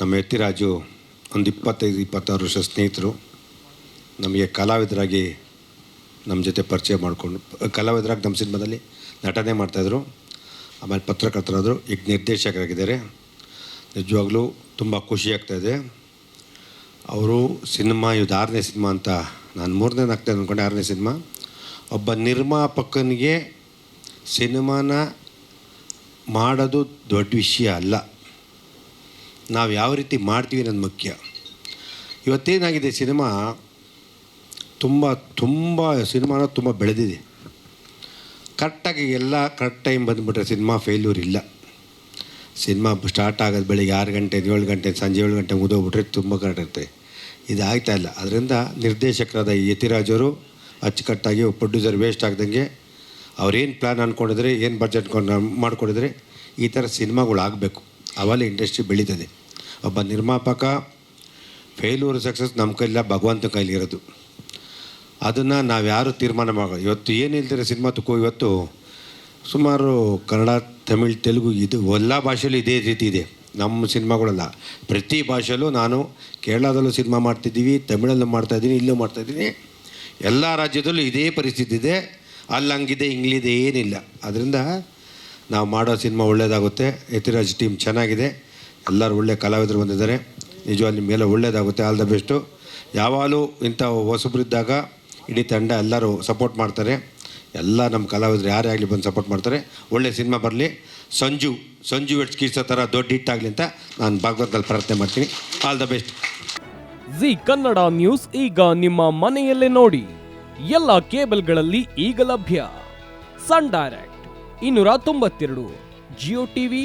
ನಮ್ಮ ಯತಿರಾಜು ಒಂದು ಇಪ್ಪತ್ತೈದು, ಇಪ್ಪತ್ತಾರು ವರ್ಷ ಸ್ನೇಹಿತರು. ನಮಗೆ ಕಲಾವಿದರಾಗಿ ನಮ್ಮ ಜೊತೆ ಪರಿಚಯ ಮಾಡಿಕೊಂಡು, ಕಲಾವಿದರಾಗಿ ನಮ್ಮ ಸಿನಿಮಾದಲ್ಲಿ ನಟನೆ ಮಾಡ್ತಾಯಿದ್ರು ಆಮೇಲೆ ಪತ್ರಕರ್ತರಾದರು, ಈಗ ನಿರ್ದೇಶಕರಾಗಿದ್ದಾರೆ. ನಿಜವಾಗ್ಲೂ ತುಂಬ ಖುಷಿ ಆಗ್ತಾಯಿದೆ ಅವರು ಸಿನಿಮಾ ಇದು ಆರನೇ ಸಿನಿಮಾ ಅಂತ ನಾನು ಮೂರನೇ ನಾಲ್ಕನೇ ಅಂದ್ಕೊಂಡೆ ಆರನೇ ಸಿನಿಮಾ. ಒಬ್ಬ ನಿರ್ಮಾಪಕನಿಗೆ ಸಿನಿಮಾನ ಮಾಡೋದು ದೊಡ್ಡ ವಿಷಯ ಅಲ್ಲ. ನಾವು ಯಾವ ರೀತಿ ಮಾಡ್ತೀವಿ ಅನ್ನೋದು ಮುಖ್ಯ. ಇವತ್ತೇನಾಗಿದೆ ಸಿನಿಮಾ, ತುಂಬ ತುಂಬ ಸಿನಿಮಾನ ತುಂಬ ಬೆಳೆದಿದೆ. ಕರೆಕ್ಟಾಗಿ ಎಲ್ಲ ಕರೆಕ್ಟ್ ಟೈಮ್ ಬಂದುಬಿಟ್ರೆ ಸಿನಿಮಾ ಫೇಲ್ಯೂರ್ ಇಲ್ಲ. ಸಿನಿಮಾ ಸ್ಟಾರ್ಟ್ ಆಗೋದು ಬೆಳಿಗ್ಗೆ ಆರು ಗಂಟೆ, ಏಳು ಗಂಟೆ, ಸಂಜೆ ಏಳು ಗಂಟೆ ಮುದೋಗ್ಬಿಟ್ರೆ ತುಂಬ ಕರೆಕ್ಟ್ ಇರುತ್ತೆ. ಇದು ಆಗ್ತಾ ಇಲ್ಲ. ಅದರಿಂದ ನಿರ್ದೇಶಕರಾದ ಯತಿರಾಜ್ ಅವರು ಅಚ್ಚುಕಟ್ಟಾಗಿ ಪ್ರೊಡ್ಯೂಸರ್ ವೇಸ್ಟ್ ಆಗ್ದಂಗೆ ಅವ್ರೇನು ಪ್ಲ್ಯಾನ್ ಅಂದ್ಕೊಂಡಿದ್ರೆ ಏನು ಬಜೆಟ್ ಮಾಡ್ಕೊಂಡಿದ್ರೆ ಈ ಥರ ಸಿನಿಮಾಗಳು ಆಗಬೇಕು. ಆವಾಗ ಇಂಡಸ್ಟ್ರಿ ಬೆಳೀತದೆ. ಒಬ್ಬ ನಿರ್ಮಾಪಕ ಫೇಲ್ಯೂರ್ ಸಕ್ಸಸ್ ನಮ್ಮ ಕೈಲಿಲ್ಲ ಭಗವಂತ ಕೈಲಿರೋದು ಅದನ್ನು ನಾವು ಯಾರು ತೀರ್ಮಾನ ಮಾಡೋ ಇವತ್ತು ಏನು ಹೇಳ್ತಾರೆ ಸಿನಿಮಾ ತುಕೋ ಇವತ್ತು? ಸುಮಾರು ಕನ್ನಡ, ತಮಿಳ್, ತೆಲುಗು ಇದು ಎಲ್ಲ ಭಾಷೆಯಲ್ಲೂ ಇದೇ ರೀತಿ ಇದೆ. ನಮ್ಮ ಸಿನಿಮಾಗಳೆಲ್ಲ. ಪ್ರತಿ ಭಾಷೆಯಲ್ಲೂ ನಾನು ಕೇರಳದಲ್ಲೂ ಸಿನಿಮಾ ಮಾಡ್ತಿದ್ದೀವಿ, ತಮಿಳಲ್ಲೂ ಮಾಡ್ತಾಯಿದ್ದೀನಿ ಇಲ್ಲೂ ಮಾಡ್ತಾಯಿದ್ದೀನಿ ಎಲ್ಲ ರಾಜ್ಯದಲ್ಲೂ ಇದೇ ಪರಿಸ್ಥಿತಿ ಇದೆ. ಅಲ್ಲಿ ಹಂಗಿದೆ ಇಂಗ್ಲಿದೆ ಏನಿಲ್ಲ. ಅದರಿಂದ ನಾವು ಮಾಡೋ ಸಿನಿಮಾ ಒಳ್ಳೆಯದಾಗುತ್ತೆ ಯತಿರಾಜ್ ಟೀಮ್ ಚೆನ್ನಾಗಿದೆ. ಎಲ್ಲರೂ ಒಳ್ಳೆಯ ಕಲಾವಿದರು ಬಂದಿದ್ದಾರೆ. ನಿಜವಾಗಿ ಮೇಲೆ ಒಳ್ಳೆಯದಾಗುತ್ತೆ ಆಲ್ ದ ಬೆಸ್ಟು. ಯಾವಾಗಲೂ ಇಂಥ ಹೊಸಬ್ರಿದ್ದಾಗ ಇಡೀ ತಂಡ ಎಲ್ಲರೂ ಸಪೋರ್ಟ್ ಮಾಡ್ತಾರೆ. ಎಲ್ಲ ನಮ್ಮ ಕಲಾವಿದರು ಯಾರೇ ಆಗಲಿ ಬಂದು ಸಪೋರ್ಟ್ ಮಾಡ್ತಾರೆ. ಒಳ್ಳೆಯ ಸಿನಿಮಾ ಬರಲಿ. ಸಂಜು ಸಂಜು ವೆಟ್ಸ್ ಕೀರ್ಸೋ ಥರ ದೊಡ್ಡ ಹಿಟ್ ಆಗಲಿ ಅಂತ ನಾನು ಭಾಗವತದಲ್ಲಿ ಪ್ರಾರ್ಥನೆ ಮಾಡ್ತೀನಿ. All the best. Zee Kannada news ಈಗ ನಿಮ್ಮ ಮನೆಯಲ್ಲೇ ನೋಡಿ. ಎಲ್ಲ ಕೇಬಲ್ಗಳಲ್ಲಿ ಈಗ ಲಭ್ಯ. ಸನ್ ಡೈರೆಕ್ಟ್, ಇನ್ನೂರ ತೊಂಬತ್ತೆರಡು, ಜಿಯೋ ಟಿವಿ